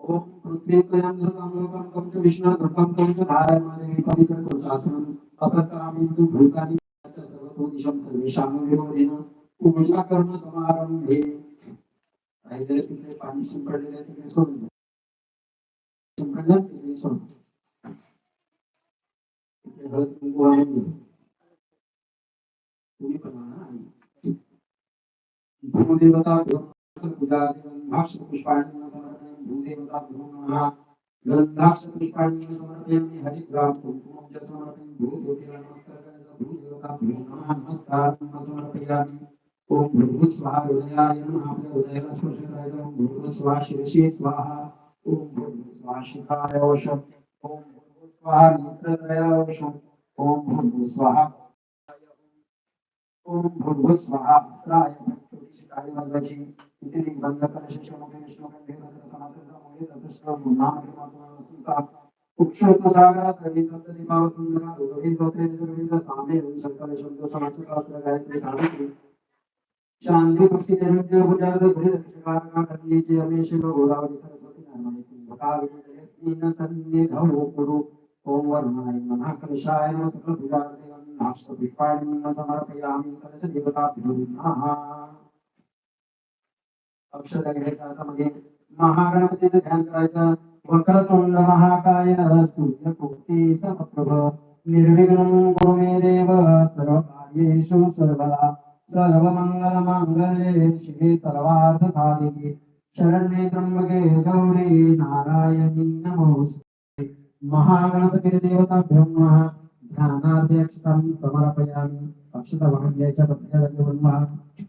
ओम पृथ्वी त्वयं धृतं लोकं तं च विष्णु धृतं तं च धारयमाने पवित्रकुशासनम् अपकरामि तु भूतानि च सर्वतो सर्वेषां विरोधिन पूजा कर्म समारंभे राहिलेले तिकडे पाणी शिंपडलेले तिकडे सोडून द्या. शिंपडलं तिकडे सोडून. तिकडे हळद कुंकू वाहून घ्या. तुम्ही पण आई. भूदेवता पूजा भाक्ष पुष्पाणि भूदेवताभ्योमः गन्धाक्षपुष्पाणि समर्पयामि हरिद्रां कुङ्कुमं च समर्पयामि भूज्योतिर्नमस्कारः नमः नमस्कारं समर्पयामि ॐ भृगु स्वाहा हृदयाय नमः हृदयः स्पर्शकराय ॐ भृगु स्वाहा शिरसि स्वाहा ॐ भृगु स्वाहा शिखाय वशम् ॐ भृगु स्वाहा नेत्रदया वशम् ॐ भृगु स्वाहा ॐ भृगु स्वाहा अस्त्राय भक्तोषिकाय वशम् ఇటీవలి బంధకర శిక్షణ సమాజం నామకరణ కుక్షోత సాగర తల్లి తల్లి భావసుందర గోవిందోతే గోవింద తామే ఓం సంకల శబ్ద సమస్తకాత్ర గాయత్రి సావిత్రి శాంతి పుష్టి దేవదేవ గుజార గురి దక్షకారణ కర్ణీ చే అమేషిలో గోదావరి సరస్వతి నర్మదే సింహకావి జయస్మిన సన్నిధౌ కురు ఓం వర్మాయ నమః కలశాయ నమః సకల భుజాదేవం నాష్ట పుష్పాణి సమర్పయామి కలశ దేవతాభ్యో నమః औषध घ्यायचं म्हणजे महागणपतीचं ध्यान करायचं वक्रतुंड महाकाय सूर्य कोटी समप्रभ निर्विघ्न गुरु देव सर्व कार्येषु सर्वदा सर्व मंगल मांगल्ये श्री सर्वार्थ साधिके शरण्ये त्र्यंबके गौरी नारायणी नमोस्तुते महागणपती देवता ब्रह्म ध्यानाध्यक्षतं समर्पयामि अक्षतवाहन याच्या बसल्या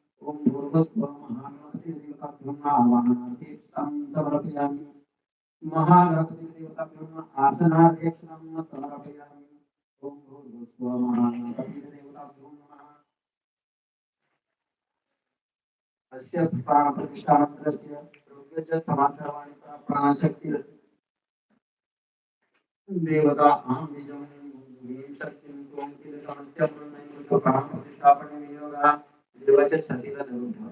ओम समर्पयामि महागणपतिदेवताभ्यं आसनाध्यक्षं समर्पयामि ॐ भूर्भुवस्व महागणपतिदेवताभ्यो नमः अस्य प्राणप्रतिष्ठानन्तरस्य योग्यज समाधर्वाणि प्राणशक्ति देवता अहं निजं शक्तिं त्वं किल समस्या प्राणप्रतिष्ठापने वियोगः देवाच्या छातीला धरून ठेवा.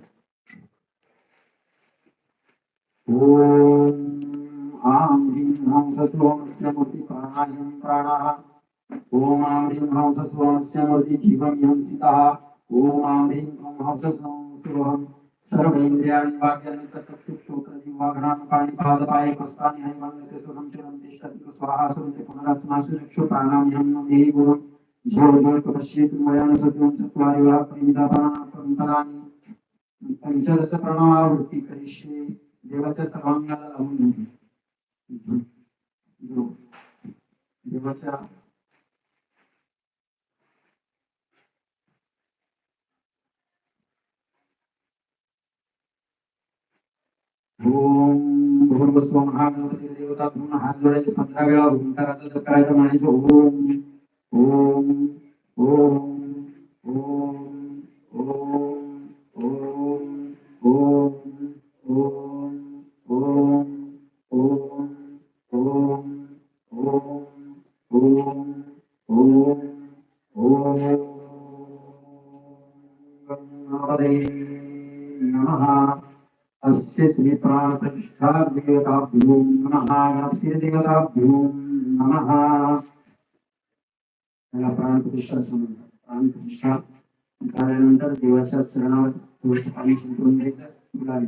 ओम आम ह्रीं हंससु हंस्य मूर्ति प्राणायं प्राणाः। ओम आम ह्रीं हंससु हंस्य मूर्ति जीवं हंसितः ओम आम ह्रीं हंससु हंसुहं सर्वेन्द्रियाणि वाक्यानि तत्तत्तु श्रोत्रजिह्वाघ्राणि पाणिपादपाय प्रस्थानि हैमङ्गते सुरं चिरं तिष्ठति स्वाहा सुरन्ति पुनरस्मासु चक्षु प्राणामि हं नमे गुरुम्। भूर्भुवपश्येत् मयान सत्यं चत्वारि वा परिमितापराणां परन्तराणि पञ्चदशप्रणावृत्ति करिष्ये देवस्य सर्वाङ्गलवं देवस्य ओम भूर्भुवस्व महागणपति देवता भूमि हाथ जोड़े पंद्रह वेला ओंकार आता जब कार्यक्रम आने से ओम श्रीप्राणप्रतिष्ठादेवताभ्यो नमः नमः त्याला प्राण प्रतिष्ठा समजतात प्राण प्रतिष्ठा झाल्यानंतर देवाच्या चरणावर थोडस पाणी शिंपडून द्यायचं गुलाबी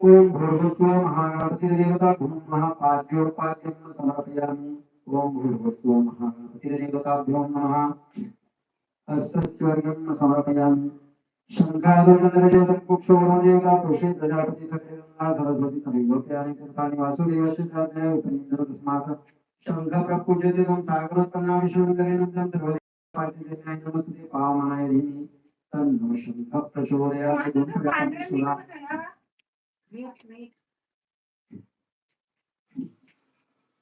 ओम भूर्भुस्व महागणपतिर्देवताभ्यो नमः पाद्योपाद्यं समर्पयामि. ओम भूर्भुस्व महागणपतिर्देवताभ्यो नमः हस्तस्वर्गं समर्पयामि. शंखादवनदेवतं कुक्षोदेवता पुरुषे प्रजापति सकलगंगा सरस्वती त्रैलोक्यानि तीर्थानि वासुदेवस्य चाज्ञया उपनिषद, तस्मात् शंका प्रपूज्यते त्वं सागरोत्पन्नाविशं करेणं तं पाठितेन नमस्ते पावनाय धीमहि। तन्नो शंख प्रचोदयात्। गुणप्रकाशना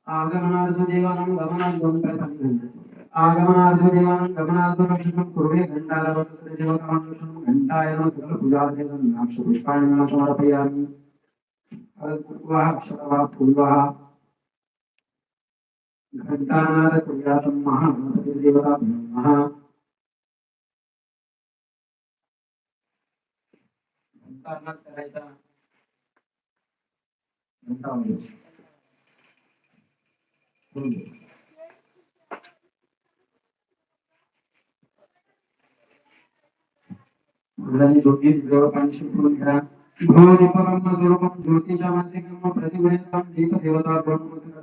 आगमनार्थदेवानां गमनाद्वं प्रसन्नन्ति आगमनार्थदेवानां गमनार्थरक्षणं कुर्वे घण्टारवतदेवतामनुषणं घण्टायन सर्वपूजादिकं नाक्षपुष्पाणि समर्पयामि। अक्षतवा पूर्वः। करायचा घंटा म्हणजे मुलांनी ज्योती जवळ पाणी शिकवून घ्या गृहदीपकर्म स्वरूपं ज्योतिषामन्तिकं प्रतिगृहीतं दीपदेवता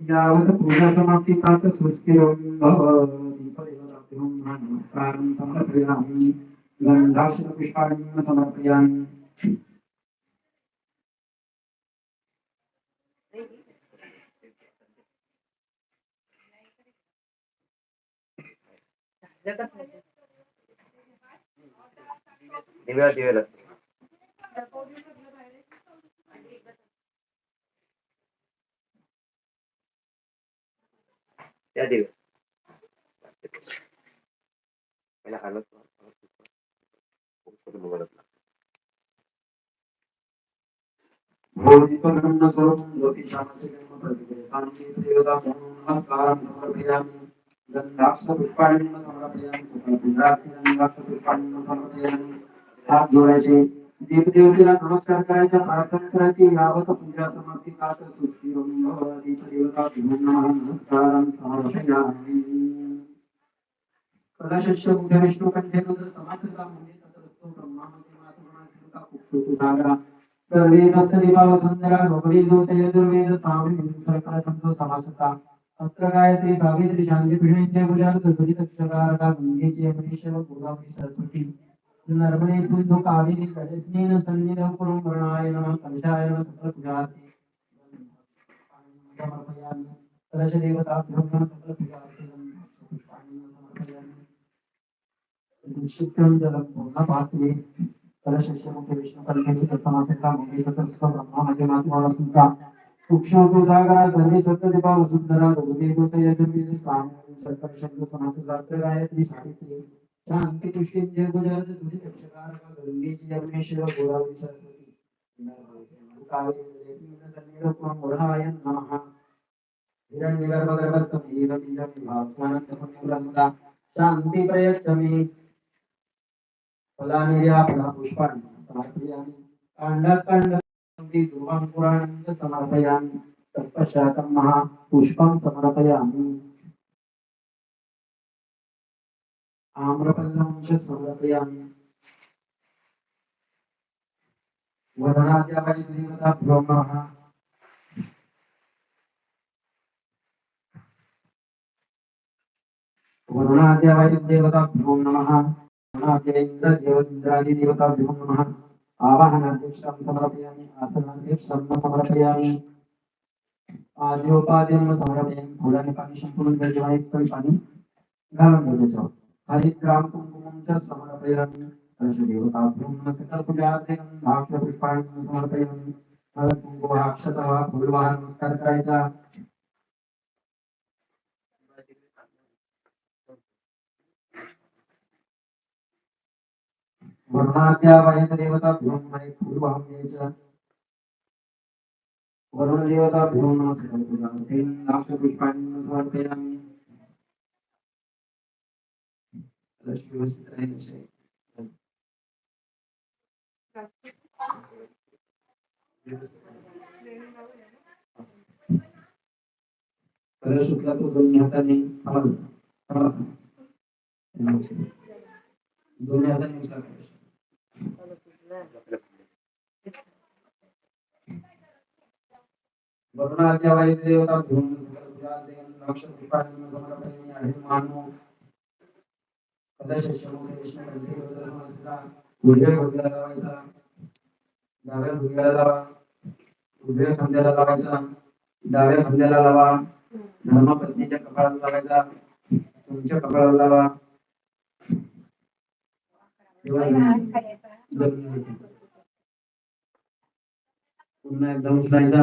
यावत् पूजा समाप्ति तात सुस्थिरं भव दीपदेवताभ्यो नमः नमस्कारं समर्पयामि गन्धाक्षरपुष्पाणि समर्पयामि दिव्या दिवेल त्या दिव्या पहिला हालत भोधिपकर्म स्वरूपं ज्योतिषामन्तिकं प्रतिगृहीतं देवताभ्यो नमस्कारं समर्पयामि गन्धाक्षपुष्पाणि समर्पयामि सकलपूजार्थं समर्पयामि हात जोडायचे देवदेवतेला नमस्कार करायचा, प्रार्थना करायची, यावत पूजा समाप्ती तात सुखी दीपदेवता नमः नमस्कारं समर्पयामि. कलाशक्ष उद्या विष्णू जर समासता म्हणजे तत्रस्थो ब्रह्मामध्ये मातृणाशिका कुक्षुतु सागरा. सर्वे सप्तदिवा सुंदरा भगवी ज्योत यजुर्वेद सामी सर्कल छंदो समासता. अत्र गायत्री सावित्री शांती पिढींचे गुजार दुर्गती अक्षकारका गंगेची अमरीश्वर गोदावरी सरस्वती. नर्मदे सिंधु कावेरी कलेस्नेन सन्निधौ कुरु वर्णाय नमः कलशाय नमः। सकल पूजार्थी समर्पयामि कलश देवताभ्यो नमः सकल समर्पयामि। निक्षिप्तं जलं पूर्णपात्रे। कलशस्य मुखे विष्णुकल्पेषु तत्समासिता मुखे ततस्थ ब्रह्मामध्ये मात्मानसुता सूक्ष्मतो सागरा सर्वे सप्तदिपा वसुंधरा रघुदेवत यजुर्वेद साम सर्कर्षण समासिता गायत्री सावित्री। शांती पुष्पे जय गुजरात दुरी दक्षकारका गंगेची यमुनेश्वर गोदावरी सरस्वती कावेरी सन्निध कुरं वर्णाय नमः हिरण्यगर्भगर्भस्थमेव बीजं विभास्वानन्दपुण्यपुरन्दा शान्ति प्रयच्छमि। फलानिर्या फला पुष्पाणि। समर्पयामि। काण्डात् काण्डं ध्रुवं पुराणं च समर्पयामि। तत्पश्चातं महा पुष्पं समर्पयामि। आम्रफलं च समर्पयामि वदनाद्या वै देवताभ्यो नमः वरुणाद्य वैदेवताभ्यो नमः वरुणाद्य इन्द्र देवेन्द्रादिदेवताभ्यो नमः आवाहनाध्यक्षं समर्पयामि आसनाध्यक्षं समर्पयामि आद्योपाद्यं समर्पयामि फुलाने पाणी संपूर्ण जलवाहित पाणी घालून द्यायचं हरिद्राम कुंकुमं च समर्पयामि। पंचदेवताभ्यो सकलपूजार्थं भाग्यपुष्पाणि समर्पयामि। हळकुंकुम अक्षतः फुलवाह नमस्कार करायचा वरुणाद्या वैदेवताभ्यो नमः पूर्वहं द्यायचं वरुणदेवताभ्यो नमः सकलपूजार्थं नाक्षपुष्पाणि समर्पयामि। कलश सुटला तो दोन्ही हाताने. दोन्ही हाताने उचला. वरुणाद्या वैदेवताभ्यो नमः सकलपूजार्थं द्राक्ष पुष्पाणि उजव्या भुजला लावायचा डाव्या भुजला लावा उजव्या खांद्याला लावायचा डाव्या खांद्याला लावा धर्मपत्नीच्या कपाळाला लावायचा तुमच्या कपाळाला लावा पुन्हा एकदा उचलायचा.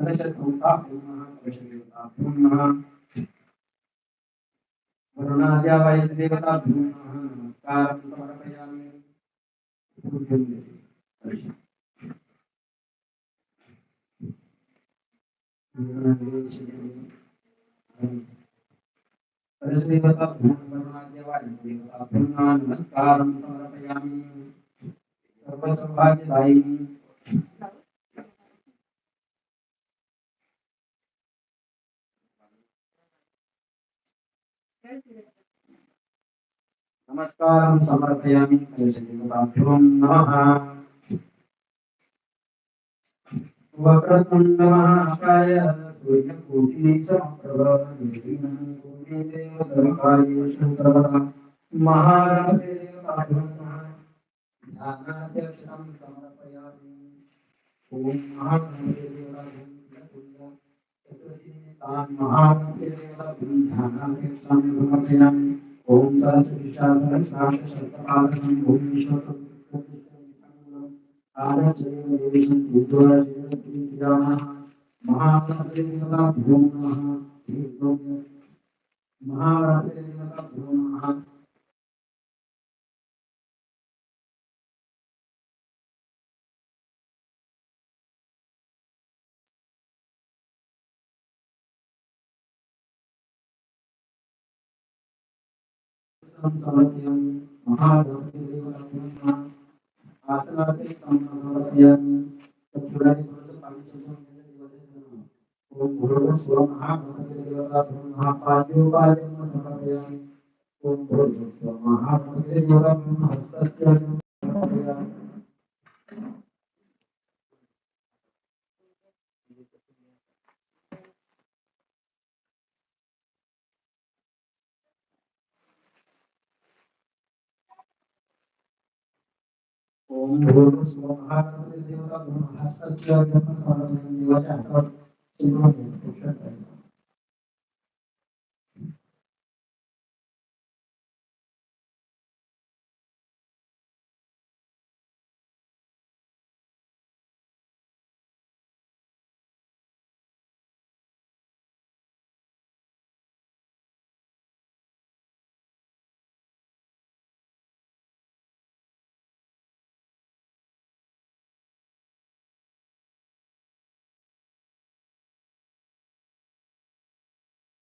सौभाग्यदायिनी नमः नमः नमस्कारं समर्पयामि पूज्यं कलश कलशदेवता नमस्कारं समर्पयामि सर्वसौभाग्यदायिनी नमस्कारं समर्पयामि कलशदेवताभ्यो नमः वक्रतुण्डमहाकाय सूर्यकोटिसमप्रभ निर्विघ्नं कुरु देव सर्वकार्येषु सर्वदा महागणपते देवताभ्यो नमः ध्यानाध्यक्षं समर्पयामि ॐ महागणपते देवताभ्यो चतुर्थीनिमित्तान् महागणपते देवताभ्यो ध्यानाध्यक्षं समर्पयामि ओम सरस्वती सहस्राक्ष शतपादकं भूमिश्वरं आरचयं देवीशं पूज्योरा जयतीर्यामः भूमः देवताभ्यो नमः। महागणपते देवताभ्यो नमः समर्पयामि महागणपते देवताभ्यो नमः आसनाते समर्पयामि तत्पुराणि पुरुष पाणी चंद्र देवतेभ्यो ओम भूर्भुवः स्वः महागणपते देवताभ्यो नमः पाद्योपाद्यं समर्पयामि ओम भूर्भुवः स्वः महागणपते देवताभ्यो नमः हस्तस्य समर्पयामि ओम भूर्भुवः स्वः महागणपते देवताभ्यो नमः हस्तस्य समर्पयामि देवाच्या हातावर चिन्ह ठेवा. स्नानाय विष्णाय स्नानं समर्पयामि गङ्गेत्यपि शिव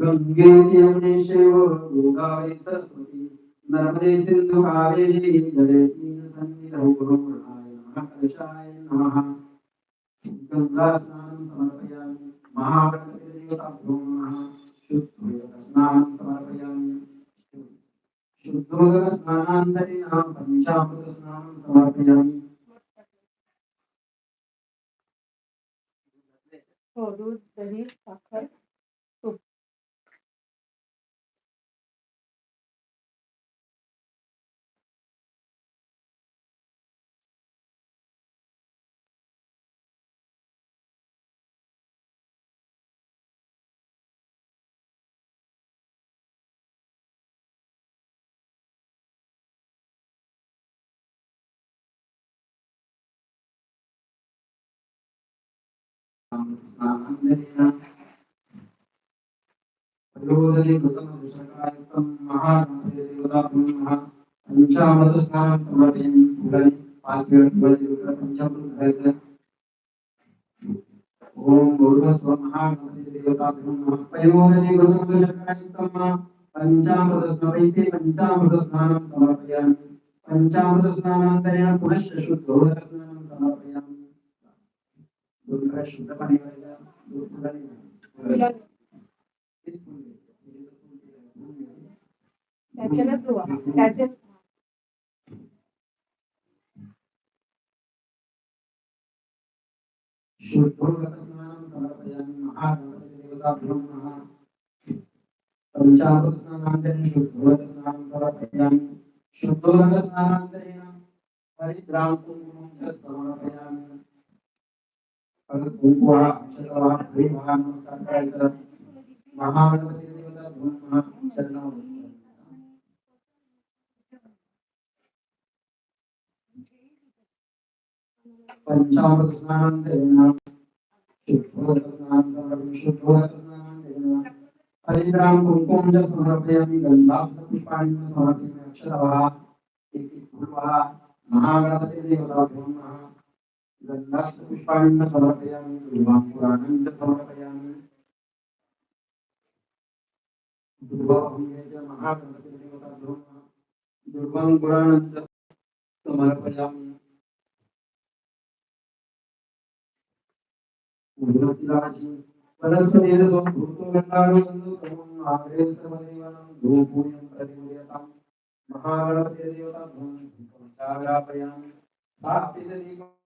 गंगे यमुने शिव गोदावरी सरस्वती नर्मदे सिंधु कावेरी जलेस्मिन् सन्निधौ ब्रह्मणाय नमः गंगा स्नानं समर्पयामि महागणपते देवताभ्यो नमः शुद्धोदक स्नानं समर्पयामि शुद्धोदक स्नानान्तरेण पञ्चामृत समर्पयामि। हो दही साखर स्नानान्तरेण प्रयोजने कृतमनुषकायुक्तं महागणपतिदेवताभ्यो नमः पञ्चामृतस्नानं समर्पयामि फुलानि पाँचवें ओम भूर्भुवस्व महागणपतिदेवताभ्यो नमः प्रयोजने कृतमनुषकायुक्तं पञ्चामृतस्नवैसे पञ्चामृतस्नानं समर्पयामि पञ्चामृतस्नानान्तरेण पुनश्च शुद्धोदकस्नानं समर्पयामि दुर्गा शुद्धपरिवर्तन दुर्गा त्याच्यानं धुवा त्याच्या शुद्धोदकस्नानं समर्पयामि महागणपतिदेवताभ्यो नमः पञ्चामृतस्नानान्तरेण शुद्धोदकस्नानं समर्पयामि शुद्धोदकस्नानान्तरेण च समर्पयामि। कुङ्कुमः अक्षतः प्रेमः नमस्कारः महागणपतिदेवताभ्यो नमः चरणौ पञ्चामृतस्नानान्तरेण शुद्धोदकस्नानान्तरेण शुद्धोदकस्नानान्तरेण हरिद्रां कुङ्कुमं च समर्पयामि गन्धाक्षपुष्पाणि च समर्पयामि अक्षरः इति पूर्वः महागणपतिदेवताभ्यो नमः गन्धाक्षपुष्पाणि च समर्पयामि दुर्वां च समर्पयामि दुर्वाभूये च महागणपतिदेवताभ्यो नमः दुर्वां पुराणं च समर्पयामि उन्नतिराजि वनस्पतेन भूतो गन्धारो आग्रे सर्वदेवानां धूपूयं प्रतिपूयतां महागणपतिदेवताभ्यो जागरापयामि स्थापितदीपं च दर्शयामि नमस्करोमि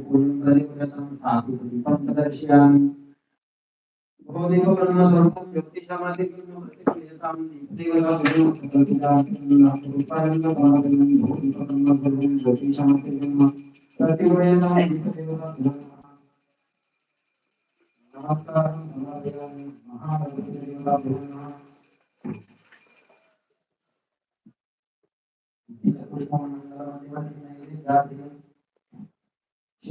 प्रतिपूयतां स्थापितदीपं च दर्शयामि भवदेवब्रह्मस्वरूपं ज्योतिषमादिकं प्रतिपूयतां देवताभ्यो प्रतिपूयतां ज्योतिषमादिकं प्रतिपूयतां देवताभ्यो नमस्कारं समर्पयामि महागणपतिदेवताभ्यो नमः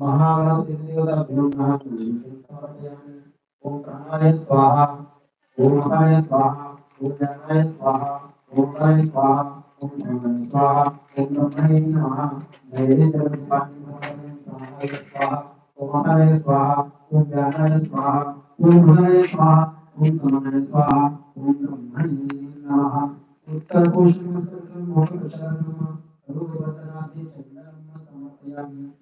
महागणपतिदेवताभ्यो ॐ प्राणाय स्वाहा ॐ अपाय स्वाहा ॐ ज्ञानाय स्वाहा ॐ काय स्वाहा ॐ समाय स्वाहा ॐ ब्रह्मणे नमः नैवेद्यरूपाणि समर्पयामि स्वाहा ॐ अपाय स्वाहा ॐ ज्ञानाय स्वाहा ॐ भुवनाय स्वाहा ॐ समाय स्वाहा ॐ ब्रह्मणे नमः उत्तरकोशमस्तकं मोक्षशारणं रूपवदनादि चन्द्रं समर्पयामि महागणपतिदेवताभ्यो नमः बुद्धदेवता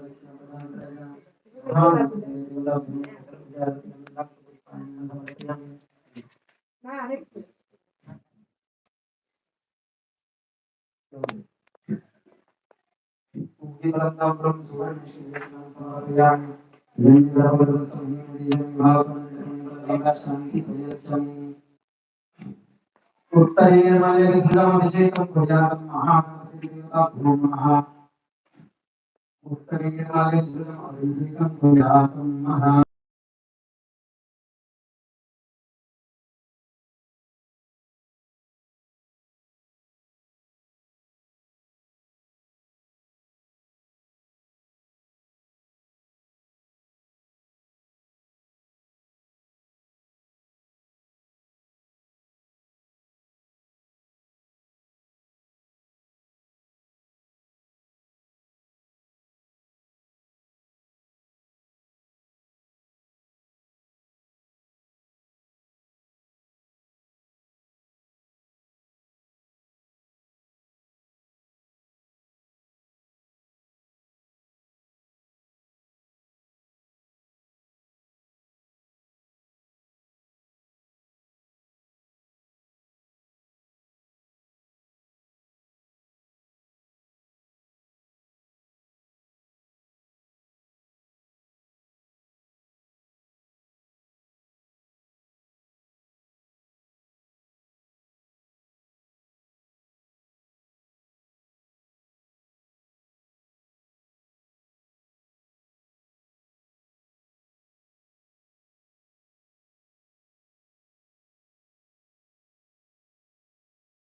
हा, आहेत की. उत्तरेर्मलयसिलमभिषेकं कुर्यात् महागणपतिदेवता भूमः उत्तरेर्मलयसिलमभिषेकं कुर्यात् महा